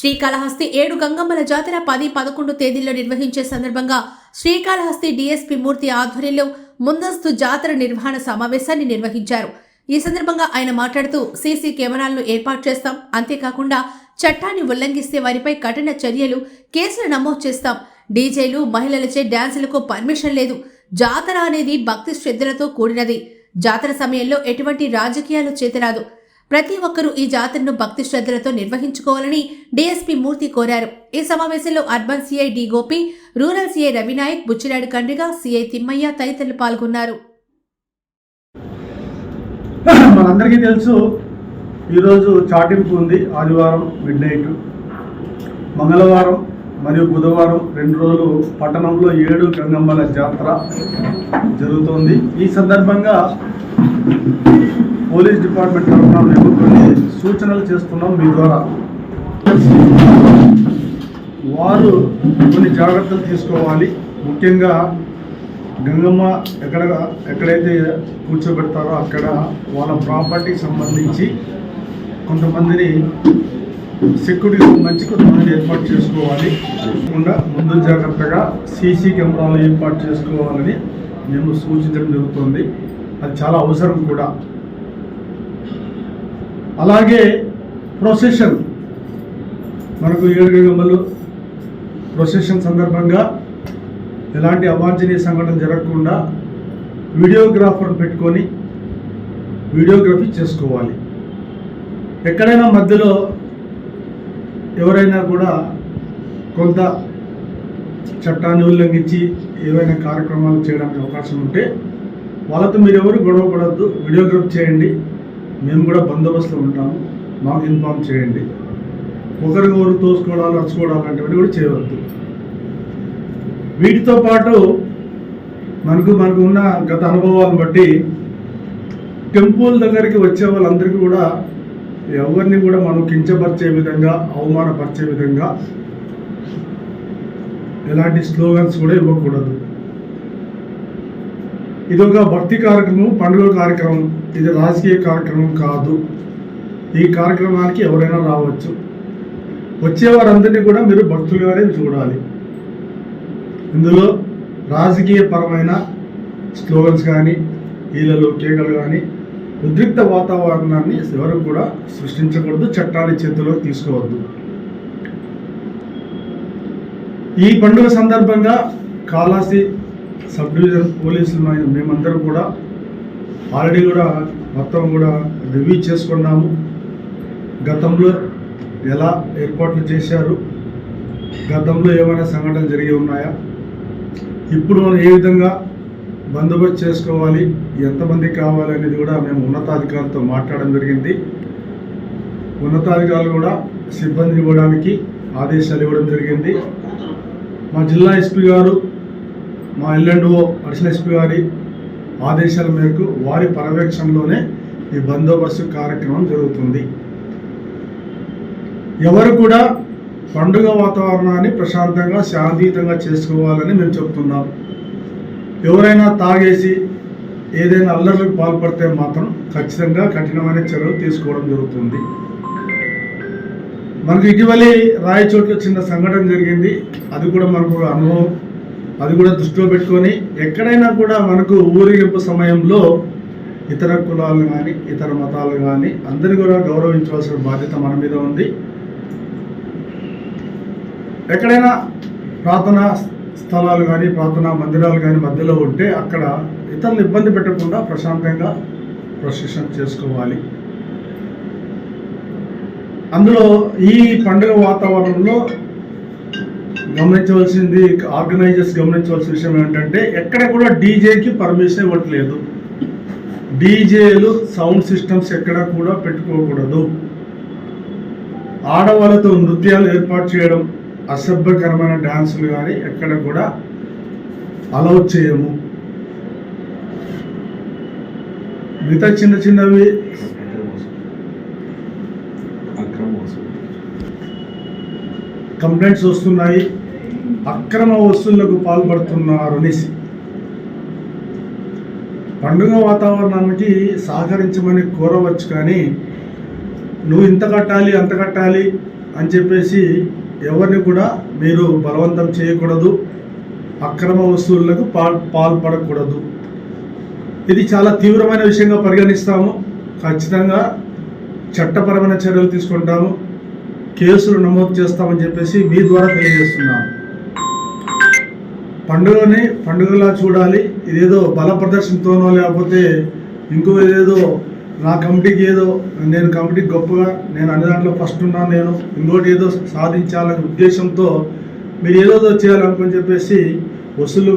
శ్రీకాళహస్తి ఏడు గంగమ్మల జాతర పది పదకొండు తేదీల్లో నిర్వహించే సందర్భంగా శ్రీకాళహస్తి డీఎస్పీ మూర్తి ఆధ్వర్యంలో ముందస్తు జాతర నిర్వహణ సమావేశాన్ని నిర్వహించారు. ఈ సందర్భంగా ఆయన మాట్లాడుతూ సీసీ కెమెరాలను ఏర్పాటు చేస్తాం. అంతేకాకుండా చట్టాన్ని ఉల్లంఘిస్తే వారిపై కఠిన చర్యలు కేసులు నమోదు చేస్తాం. డీజేలు మహిళలచే డ్యాన్సులకు పర్మిషన్ లేదు. జాతర అనేది భక్తి శ్రద్ధలతో కూడినది. జాతర సమయంలో ఎటువంటి రాజకీయాలు చేతరాదు. ప్రతి ఒక్కరూ ఈ జాతరను భక్తి శ్రద్ధలతో నిర్వహించుకోవాలని డీఎస్పీ మూర్తి కోరారు. ఈ సమావేశంలో urban CI D Gopi rural CI Ravinayak Buchinaidu Kandriga CI Thimmaiah తదితరులు పాల్గొన్నారు. మనందరికీ తెలుసు ఈరోజు చాటింపు ఉంది. ఆదివారం మిడ్ నైట్ మంగళవారం మరియు బుధవారం రెండు రోజులు పట్టణంలో ఏడు గంగమ్మల జాతర జరుగుతోంది. ఈ సందర్భంగా పోలీస్ డిపార్ట్మెంట్ తరఫున మేము కొన్ని సూచనలు చేస్తున్నాం మీ ద్వారా. వారు కొన్ని జాగ్రత్తలు తీసుకోవాలి. ముఖ్యంగా గంగమ్మ ఎక్కడ ఎక్కడైతే కూర్చోబెడతారో అక్కడ వాళ్ళ ప్రాపర్టీకి సంబంధించి కొంతమందిని సెక్యూరిటీ సంబంధించి కొంతమందిని ఏర్పాటు చేసుకోవాలి. కాకుండా ముందు జాగ్రత్తగా సీసీ కెమెరాలు ఏర్పాటు చేసుకోవాలని మేము సూచించడం జరుగుతుంది. అది చాలా అవసరం కూడా. అలాగే ప్రొసెషన్ మనకు ఏడుగమ్మలు ప్రొసెషన్ సందర్భంగా ఎలాంటి అవాంఛనీయ సంఘటన జరగకుండా వీడియోగ్రాఫర్ పెట్టుకొని వీడియోగ్రఫీ చేసుకోవాలి. ఎక్కడైనా మధ్యలో ఎవరైనా కూడా కొంత చట్టాన్ని ఉల్లంఘించి ఏవైనా కార్యక్రమాలు చేయడానికి అవకాశం ఉంటే వాళ్ళతో మీరు ఎవరు గొడవ పడద్దు. వీడియోగ్రఫీ చేయండి. మేము కూడా బందోబస్తులో ఉంటాము. మాకు ఇన్ఫామ్ చేయండి. ఒకరికొకరు తోసుకోవడాలు రచ్చుకోవడాలు లాంటివన్నీ కూడా చేయవద్దు. వీటితో పాటు మనకు మనకు ఉన్న గత అనుభవాలను బట్టి టెంపుల్ దగ్గరికి వచ్చే వాళ్ళందరికీ కూడా ఎవరిని కూడా మనం కించపరిచే విధంగా అవమానపరిచే విధంగా ఎలాంటి స్లోగన్స్ కూడా ఇవ్వకూడదు. ఇది ఒక భక్తి కార్యక్రమం పండుగ కార్యక్రమం. ఇది రాజకీయ కార్యక్రమం కాదు. ఈ కార్యక్రమానికి ఎవరైనా రావచ్చు. వచ్చేవారందరినీ కూడా మీరు భక్తులుగానే చూడాలి. ఇందులో రాజకీయ పరమైన స్లోగన్స్ కానీ ఈలలో కేకలు కానీ ఉద్రిక్త వాతావరణాన్ని ఎవరు కూడా సృష్టించకూడదు చట్టాన్ని చేతిలోకి తీసుకోవద్దు. ఈ పండుగ సందర్భంగా కాళాసి సబ్ డివిజన్ పోలీసులు మే- మేమందరం కూడా ఆల్రెడీ కూడా మొత్తం కూడా రివ్యూ చేసుకున్నాము. గతంలో ఎలా ఏర్పాట్లు చేశారు గతంలో ఏమైనా సంఘటనలు జరిగి ఉన్నాయా ఇప్పుడు మనం ఏ విధంగా బందోబస్తు చేసుకోవాలి ఎంతమంది కావాలి అనేది కూడా మేము ఉన్నతాధికారులతో మాట్లాడడం జరిగింది. ఉన్నతాధికారులు కూడా సిబ్బందిని ఇవ్వడానికి ఆదేశాలు ఇవ్వడం జరిగింది. మా జిల్లా ఎస్పీ గారు మా ఎల్ఎండ్ఓ అడిషనల్ ఎస్పీ గారి ఆదేశాల మేరకు వారి పర్యవేక్షణలోనే ఈ బందోబస్తు కార్యక్రమం జరుగుతుంది. ఎవరు కూడా పండుగ వాతావరణాన్ని ప్రశాంతంగా శాంతియుతంగా చేసుకోవాలని మేము చెప్తున్నాం. ఎవరైనా తాగేసి ఏదైనా అల్లర్లకు పాల్పడితే మాత్రం ఖచ్చితంగా కఠినమైన చర్యలు తీసుకోవడం జరుగుతుంది. మనకు ఇటీవలి రాయచోట్ల చిన్న సంఘటన జరిగింది. అది కూడా మనకు అనుభవం. అది కూడా దృష్టిలో పెట్టుకొని ఎక్కడైనా కూడా మనకు ఊరేగింపు సమయంలో ఇతర కులాలు కానీ ఇతర మతాలు కానీ అందరినీ కూడా గౌరవించవలసిన బాధ్యత మన మీద ఉంది. ఎక్కడైనా ప్రార్థనా స్థలాలు కానీ ప్రార్థనా మందిరాలు కానీ మధ్యలో ఉంటే అక్కడ ఇతరులు ఇబ్బంది పెట్టకుండా ప్రశాంతంగా ప్రొసెషన్ చేసుకోవాలి. అందులో ఈ పండుగ వాతావరణంలో గమనించవలసింది ఆర్గనైజర్స్ గమనించవలసిన విషయం ఏంటంటే ఎక్కడ కూడా డీజేకి పర్మిషన్ ఇవ్వట్లేదు. డీజేలు సౌండ్ సిస్టమ్స్ ఎక్కడ కూడా పెట్టుకోకూడదు. ఆడవాళ్ళతో నృత్యాలు ఏర్పాటు చేయడం అసభ్యకరమైన డ్యాన్సులు కానీ ఎక్కడ కూడా అలౌ చేయము. మిగతా చిన్న చిన్నవి కంప్లైంట్స్ వస్తున్నాయి. అక్రమ వసూళ్ళకు పాల్పడుతున్నారు అనేసి. పండుగ వాతావరణానికి సహకరించమని కోరవచ్చు కానీ నువ్వు ఇంత కట్టాలి అంత కట్టాలి అని చెప్పేసి ఎవరిని కూడా మీరు బలవంతం చేయకూడదు. అక్రమ వస్తువులకు పాల్ పాల్పడకూడదు. ఇది చాలా తీవ్రమైన విషయంగా పరిగణిస్తాము. ఖచ్చితంగా చట్టపరమైన చర్యలు తీసుకుంటాము. కేసులు నమోదు చేస్తామని చెప్పేసి మీ ద్వారా తెలియజేస్తున్నాం. పండుగని పండుగలా చూడాలి. ఇదేదో బల ప్రదర్శనతోనో లేకపోతే ఇంకో ఏదేదో నా కమిటీకి ఏదో నేను కమిటీకి గొప్పగా నేను అన్ని దాంట్లో ఫస్ట్ ఉన్నాను నేను ఇంకోటి ఏదో సాధించాలనే ఉద్దేశంతో మీరు ఏదో చేయాలనుకుని చెప్పేసి వసూలు